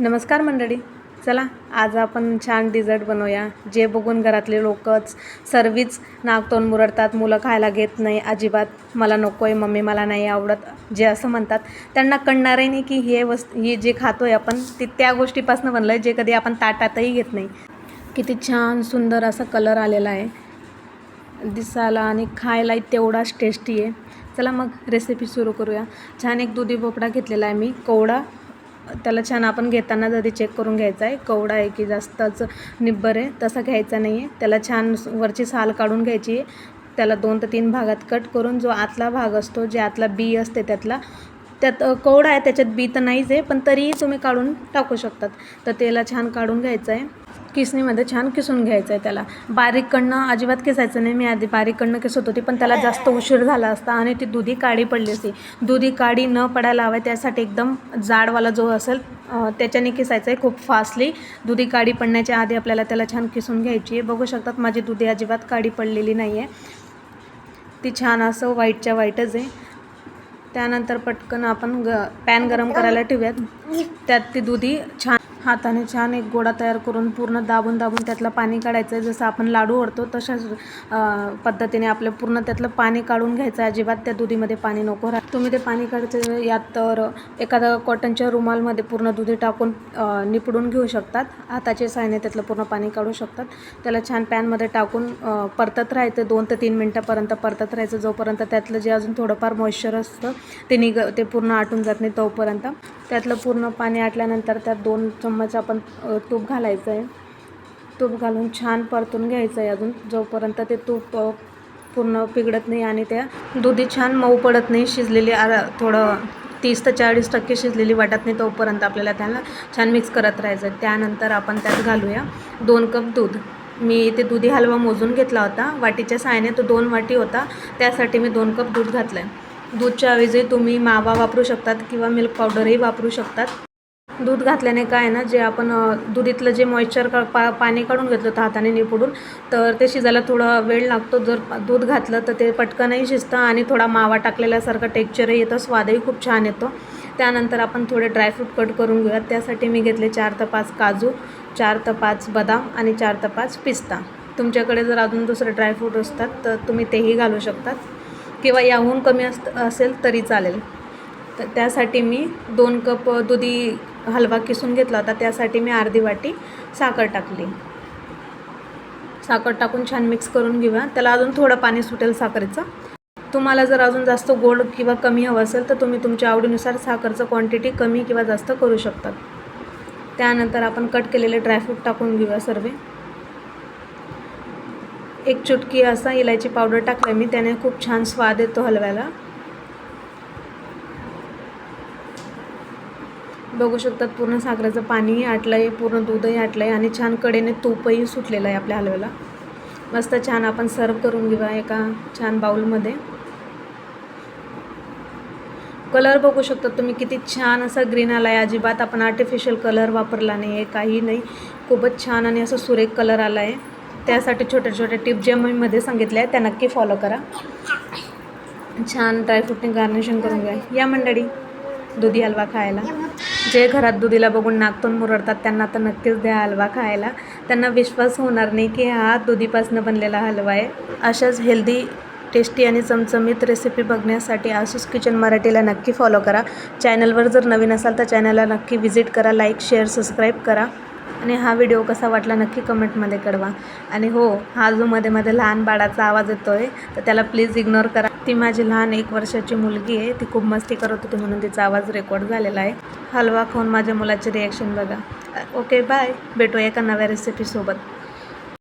नमस्कार मंडळी. चला आज आपण छान डिझर्ट बनवूया. जे बघून घरातले लोकच सर्वीच नाक तोंड मुरडतात मुलं खायला घेत नाही अजिबात मला नको आहे मम्मी मला नाही आवडत जे असं म्हणतात. त्यांना कळणारही नाही की हे वस्त हे जे खातो आहे आपण ते त्या गोष्टीपासून बनलं आहे जे कधी आपण ताटातही घेत नाही. किती छान सुंदर असा कलर आलेला आहे. दिसायला आणि खायलाही तेवढाच टेस्टी आहे. चला मग रेसिपी सुरू करूया. छान एक दुधी भोपळा घेतलेला आहे मी कोवडा त्याला छान आपण घेताना आधी चेक करून घ्यायचा आहे. कवडा आहे की जास्तच निब्बर आहे तसा घ्यायचा नाही आहे त्याला छान वरची साल काढून घ्यायची. आहे त्याला दोन ते तीन भागात कट करून जो आतला भाग असतो जे आतला बी असते त्यातला त्यात कोड आहे त्याच्यात बी तर नाहीच आहे पण तरीही तुम्ही काढून टाकू शकतात. तर त्याला छान काढून घ्यायचं आहे. किसणीमध्ये छान किसून घ्यायचं आहे त्याला. बारीककडनं अजिबात किसायचं नाही. मी आधी बारीककडनं किसत होती पण त्याला जास्त उशीर झाला असता आणि ती दुधी काळी पडली असती. दुधी काळी न पडायला हवं त्यासाठी एकदम जाडवाला जो असेल त्याच्याने किसायचं आहे खूप फास्टली. दुधी काळी पडण्याच्या आधी आपल्याला त्याला छान किसून घ्यायची आहे. बघू शकतात माझी दुधी अजिबात काळी पडलेली नाही आहे ती छान असं व्हाईटच्या व्हाईटच आहे. त्यानंतर पटकन आपण ग पॅन गरम करायला ठेवूयात. त्यात ती दुधी छान हाताने छान एक गोळा तयार करून पूर्ण दाबून दाबून त्यातलं पाणी काढायचं. आहे जसं आपण लाडू ओढतो तशाच पद्धतीने आपलं पूर्ण त्यातलं पाणी काढून घ्यायचं. आहे अजिबात त्या दुधीमध्ये पाणी नको राह तुम्ही ते पाणी काढायचं यात तर एखादा कॉटनच्या रुमालमध्ये पूर्ण दुधी टाकून निपडून घेऊ शकतात. हाताचे सायने त्यातलं पूर्ण पाणी काढू शकतात. त्याला छान पॅनमध्ये टाकून परतत राहायचं. दोन ते तीन मिनटापर्यंत परतत राहायचं. जोपर्यंत त्यातलं जे अजून थोडंफार मॉइश्चर असतं ते निघ ते पूर्ण आटून जात नाही तोपर्यंत. त्यातलं पूर्ण पाणी आटल्यानंतर त्यात दोन चम चम्मच आपण तूप घालायचं आहे तूप घालून छान परतून घ्यायचं आहे अजून. जोपर्यंत ते तूप पूर्ण पिघडत नाही आणि त्या दुधी छान मऊ पडत नाही शिजलेली थोडं तीस ते चाळीस टक्के शिजलेली वाटत नाही तोपर्यंत आपल्याला त्याला छान मिक्स करत राहायचं आहे त्यानंतर आपण त्यात घालूया दोन कप दूध. मी ते दुधी हलवा मोजून घेतला होता. वाटीच्या साहाय्याने तो दोन वाटी होता. त्यासाठी मी दोन कप दूध घातलं आहे दूधच्या ऐवजी तुम्ही मावा वापरू शकतात किंवा मिल्क पावडरही वापरू शकतात. दूध घातल्याने काय आहे ना जे आपण दुधीतलं जे मॉइश्चर का पा पाणी काढून घेतलं होतं हाताने निपुडून तर ते शिजायला थोडा वेळ लागतो. जर दूध घातलं तर ते पटकनही शिजतं आणि थोडा मावा टाकलेल्यासारखं टेक्चरही येतं स्वादही खूप छान येतो. त्यानंतर आपण थोडे ड्रायफ्रूट कट करून घेऊयात. त्यासाठी मी घेतले चार ते पाच काजू चार ते पाच बदाम आणि चार ते पाच पिस्ता. तुमच्याकडे जर अजून दुसरे ड्रायफ्रूट असतात तर तुम्ही तेही घालू शकतात. किंवा याहून कमी अस असेल तरी चालेल. तर त्यासाठी मी दोन कप दुधी हलवा किसून घेतला होता त्यासाठी मी अर्धी वाटी साखर टाकली. साखर टाकून छान मिक्स करून घेऊया. त्याला अजून थोडं पाणी सुटेल साखरेचं. तुम्हाला जर अजून जास्त गोड किंवा कमी हवं असेल तर तुम्ही तुमच्या आवडीनुसार साखरचं क्वांटिटी कमी किंवा जास्त करू शकतात त्यानंतर आपण कट केलेले ड्रायफ्रूट टाकून घेऊया सर्व. एक चुटकी असा इलायची पावडर टाकलं मी त्याने खूप छान स्वाद येतो हलव्याला. बघू शकतात पूर्ण साखरेचं पाणीही आटलं आहे पूर्ण दूधही आटलं आहे आणि छान कडेने तूपही सुटलेलं आहे आपल्या हलव्याला. मस्त छान आपण सर्व करून घेऊया एका छान बाऊलमध्ये कलर बघू शकता तुम्ही किती छान असा ग्रीन आला आहे अजिबात आपण आर्टिफिशियल कलर वापरला नाही आहे काही नाही. खूपच छान आणि असं सुरेख कलर आला आहे त्यासाठी छोट्या छोट्या टिप ज्या मी मध्ये सांगितल्या आहेत त्या नक्की फॉलो करा. छान ड्रायफ्रूटने गार्निशिंग करून घ्या. या मंडळी दुधी हलवा खायला. जे घरात दुधीला बघून नागतून मुरडतात त्यांना तर नक्कीच द्या हलवा खायला. त्यांना विश्वास होणार नाही की हा दुधीपासून बनलेला हलवा आहे. अशाच हेल्दी टेस्टी आणि चमचमीत रेसिपी बघण्यासाठी आसूस किचन मराठीला नक्की फॉलो करा. चॅनलवर जर नवीन असाल तर चॅनलला नक्की व्हिजिट करा लाईक शेअर सबस्क्राईब करा. आणि हा व्हिडिओ कसा वाटला नक्की कमेंटमध्ये कळवा. आणि हो हा जो मध्ये मध्ये लहान बाळाचा आवाज येतो आहे तर त्याला प्लीज इग्नोर करा. ती माझी लहान एक वर्षाची मुलगी आहे ती खूप मस्ती करत होती म्हणून तिचा आवाज रेकॉर्ड झालेला आहे. हलवा खाऊन माझ्या मुलाचे रिॲक्शन बघा. ओके बाय भेटूया एका नव्या रेसिपीसोबत